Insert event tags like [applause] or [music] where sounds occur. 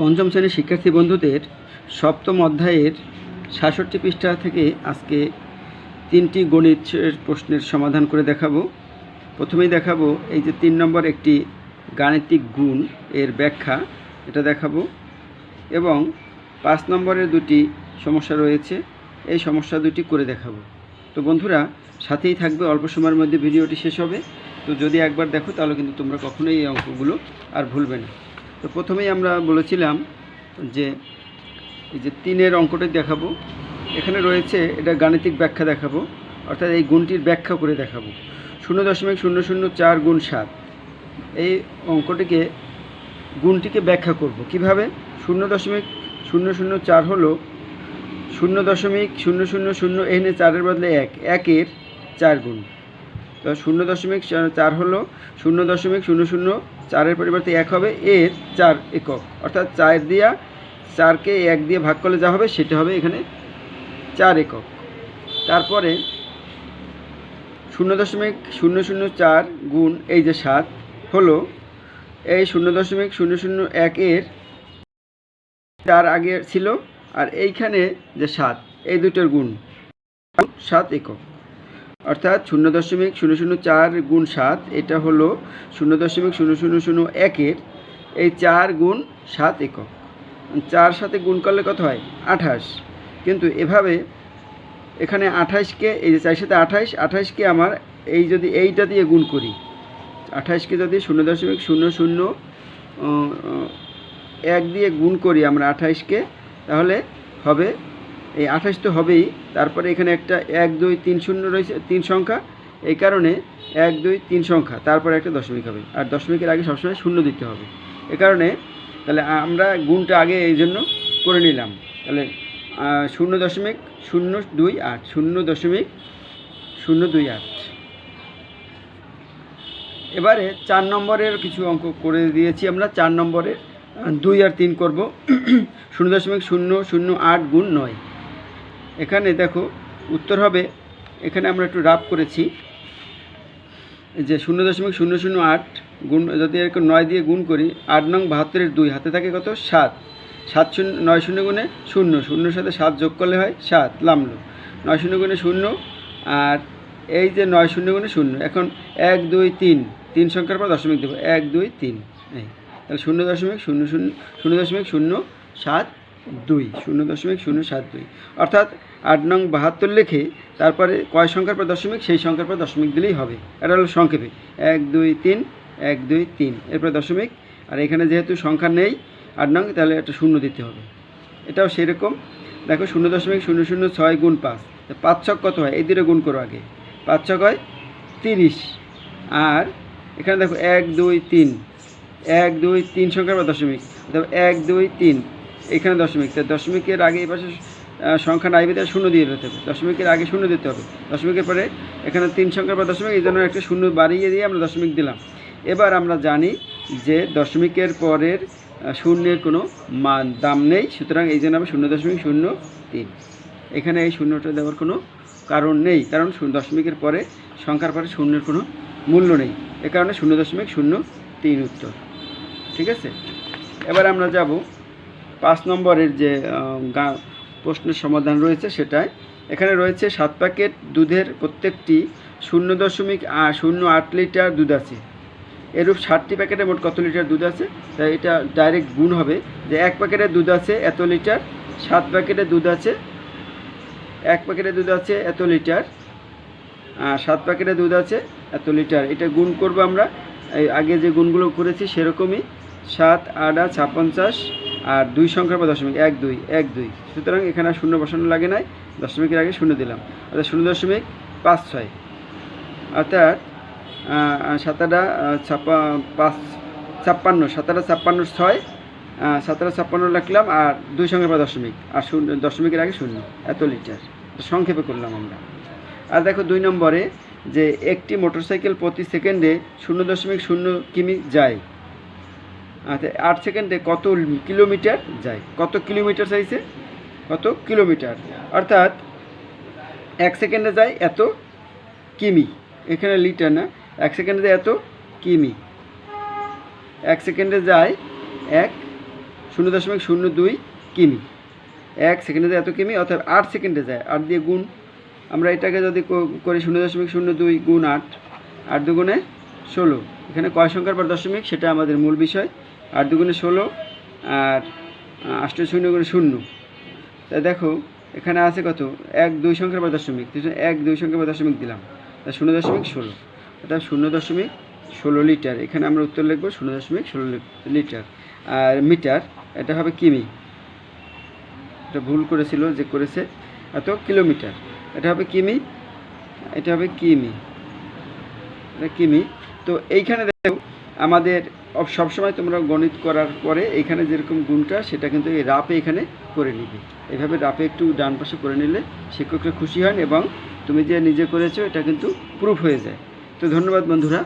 পঞ্চম শ্রেণির শিক্ষার্থী বন্ধুদের সপ্তম অধ্যায়ের সাতষট্টি পৃষ্ঠা থেকে আজকে তিনটি গণিতের প্রশ্নের সমাধান করে দেখাবো। প্রথমেই দেখাবো এই যে তিন নম্বর একটি গাণিতিক গুণ এর ব্যাখ্যা, এটা দেখাবো। এবং পাঁচ নম্বরের দুটি সমস্যা রয়েছে, এই সমস্যা দুটি করে দেখাবো। তো বন্ধুরা, সাথেই থাকবে, অল্প সময়ের মধ্যে ভিডিওটি শেষ হবে। তো যদি একবার দেখো, তাহলে কিন্তু তোমরা কখনোই এই অঙ্কগুলো আর ভুলবে না। তো প্রথমেই আমরা বলেছিলাম যে এই যে তিনের অঙ্কটি দেখাবো। এখানে রয়েছে এটা গাণিতিক ব্যাখ্যা দেখাবো, অর্থাৎ এই গুণটির ব্যাখ্যা করে দেখাবো। শূন্য দশমিক শূন্য শূন্য চার গুণ সাত। এই অঙ্কটিকে, গুণটিকে ব্যাখ্যা করব। কীভাবে? শূন্য দশমিক শূন্য শূন্য চার হলো শূন্য দশমিক শূন্য শূন্য শূন্য এখানে চারের বদলে এক। একের চার গুণ। তো শূন্য দশমিক চার- হলো শূন্য দশমিক, শূন্য শূন্য চারের পরিবর্তে এক হবে, এর চার একক। অর্থাৎ চার দিয়া চারকে এক দিয়ে ভাগ করলে যা হবে, সেটা হবে এখানে চার একক। তারপরে শূন্য দশমিক, শূন্য শূন্য চার গুণ এই যে সাত হলো, এই শূন্য দশমিক, শূন্য শূন্য এক এর চার আগে ছিল, আর এইখানে যে সাত, এই দুটোর গুণ সাত একক। অর্থাৎ শূন্য দশমিক শূন্য শূন্য চার গুণ সাত, এটা হলো শূন্য দশমিক শূন্য শূন্য শূন্য একের এই চার গুণ সাত একক। চার সাথে গুণ করলে কত হয়? আঠাশ। কিন্তু এভাবে এখানে আঠাশকে, এই যে চার সাথে আঠাশ, আঠাশকে আমার এই যদি এইটা দিয়ে গুণ করি, আঠাশকে যদি শূন্য দশমিক শূন্য শূন্য এক দিয়ে গুণ করি আমরা আঠাশকে, তাহলে হবে এই আঠাশ তো হবেই। তারপরে এখানে একটা এক, দুই, তিন শূন্য রয়েছে, তিন সংখ্যা। এই কারণে এক, দুই, তিন সংখ্যা। তারপরে একটা দশমিক হবে। আর দশমিকের আগে সবসময় শূন্য দিতে হবে। এ কারণে তাহলে আমরা গুণটা আগে এই জন্য করে নিলাম। তাহলে শূন্য দশমিক, শূন্য দুই আট, শূন্য দশমিক, শূন্য দুই আট। এবারে চার নম্বরের কিছু অঙ্ক করে দিয়েছি আমরা। চার নম্বরের দুই আর তিন করব। [clears throat] শূন্য দশমিক, শূন্য শূন্য আট গুণ নয়। এখানে দেখো, উত্তর হবে, এখানে আমরা একটু রাফ করেছি যে শূন্য দশমিক শূন্য শূন্য আট গুণ, যদি এরকম নয় দিয়ে গুণ করি, আট নং বাহাত্তরের দুই, হাতে থাকে কত? সাত। সাত শূন্য, নয় শূন্য গুণে শূন্য, শূন্যর সাথে সাত যোগ করলে হয় সাত, লামলো। নয় শূন্য গুণে শূন্য, আর এই যে নয় শূন্য গুণে শূন্য, এখন এক, দুই, তিন তিন সংখ্যার পর দশমিক দেবো, এক, দুই, তিন, এই। তাহলে শূন্য দশমিক শূন্য শূন্য শূন্য দশমিক শূন্য, সাত দুই, শূন্য দশমিক শূন্য সাত দুই। অর্থাৎ আট নং বাহাত্তর লিখে তারপরে কয় সংখ্যার পর দশমিক? সেই সংখ্যার পর দশমিক দিলেই হবে। এটা হলো সংক্ষেপে। এক, দুই, তিন, এক, দুই, তিন। এরপর দশমিক। আর এখানে যেহেতু সংখ্যা নেই আট নং, তাহলে একটা শূন্য দিতে হবে। এটাও সেরকম। দেখো শূন্য দশমিক শূন্য শূন্য ছয় গুণ পাঁচ। পাঁচ ছক কত হয়? এই দুটো গুণ করো আগে। পাঁচ ছক হয় তিরিশ। আর এখানে দেখো এক, দুই, তিন। এক, দুই, তিন সংখ্যার পর দশমিক। এক, দুই, তিন। এখানে দশমিক। তা দশমিকের আগে এই পাশে সংখ্যা নাই তাহলে শূন্য দিয়ে দিতে হবে। দশমিকের আগে শূন্য দিতে হবে। দশমিকের পরে এখানে তিন সংখ্যার পর দশমিক, এই জন্য একটা শূন্য বাড়িয়ে দিয়ে আমরা দশমিক দিলাম। এবার আমরা জানি যে দশমিকের পরের শূন্যের কোনো মান, দাম নেই, সুতরাং এই জন্য আমরা শূন্য দশমিক শূন্য তিন। এখানে এই শূন্যটা দেওয়ার কোনো কারণ নেই, কারণ দশমিকের পরে, সংখ্যার পরে শূন্যের কোনো মূল্য নেই। এ কারণে শূন্য দশমিক শূন্য তিন উত্তর। ঠিক আছে? এবার আমরা যাব পাঁচ নম্বরের যে প্রশ্নের সমাধান রয়েছে সেটাই। এখানে রয়েছে সাত প্যাকেট দুধের প্রত্যেকটি শূন্য দশমিক শূন্য আট লিটার দুধ আছে। এরূপ ষাটটি প্যাকেটে মোট কত লিটার দুধ আছে? তাই এটা ডাইরেক্ট গুণ হবে যে এক প্যাকেটে দুধ আছে এত লিটার, সাত প্যাকেটে দুধ আছে, এক প্যাকেটে দুধ আছে এত লিটার, আর সাত প্যাকেটে দুধ আছে এত লিটার। এটা গুণ করব আমরা। আগে যে গুণগুলো করেছি সেরকমই। সাত, আট ছাপঞ্চাশ আর দুই সংখ্যার পর দশমিক, এক, দুই এক, দুই। সুতরাং এখানে শূন্য বসানো লাগে নাই, দশমিকের আগে শূন্য দিলাম। অর্থাৎ শূন্য দশমিক পাঁচ ছয়। অর্থাৎ সাতাটা পাঁচ, ছাপ্পান্ন সাতাটা ছাপ্পান্ন, ছয় সাতাটা ছাপ্পান্ন লিখলাম আর দুই সংখ্যার পর দশমিক, আর শূন্য, দশমিকের আগে শূন্য, এত লিটার। সংক্ষেপে করলাম আমরা। আর দেখো দুই নম্বরে যে একটি মোটরসাইকেল প্রতি সেকেন্ডে শূন্য দশমিক শূন্য কিমি যায়। আচ্ছা আট সেকেন্ডে কত কিলোমিটার যায়? কত কিলোমিটার চাইছে? কত কিলোমিটার? অর্থাৎ এক সেকেন্ডে যায় এত কিমি। এখানে লিটার না, এক সেকেন্ডে যায় এত কিমি। এক সেকেন্ডে যায় এক শূন্য দশমিক শূন্য দুই কিমি। এক সেকেন্ডে যায় এত কিমি, অর্থাৎ আট সেকেন্ডে যায়। আট দিয়ে গুণ, আমরা এটাকে যদি করি শূন্য দশমিক শূন্য দুই গুণ আট আট দুগুণে ষোলো। এখানে কয় সংখ্যার পর দশমিক? সেটা আমাদের মূল বিষয়। আট দুগুণে ষোলো আর আষ্ট শূন্য গুণে শূন্য। তা দেখো, এখানে আছে কত? এক দুই সংখ্যার পর দশমিক। এক দুই সংখ্যার পর দশমিক দিলাম। তা শূন্য দশমিক ষোলো। অর্থাৎ শূন্য দশমিক ষোলো লিটার। এখানে আমরা উত্তর লিখব শূন্য দশমিক ষোলো লিটার। আর মিটার, এটা হবে কিমি। এটা ভুল করেছিল যে করেছে। এত কিলোমিটার। এটা হবে কিমি। এটা হবে কিমি। এটা কিমি। তো এইখানে দেখো আমাদের সবসময় তোমরা গণিত করার পরে এখানে যেরকম গুণটা, সেটা কিন্তু এই রাপে এখানে করে নিবে। এভাবে রাপে একটু ডান পাশে করে নিলে শিক্ষকরা খুশি হন এবং তুমি যে নিজে করেছ, এটা কিন্তু প্রুফ হয়ে যায়। তো ধন্যবাদ বন্ধুরা।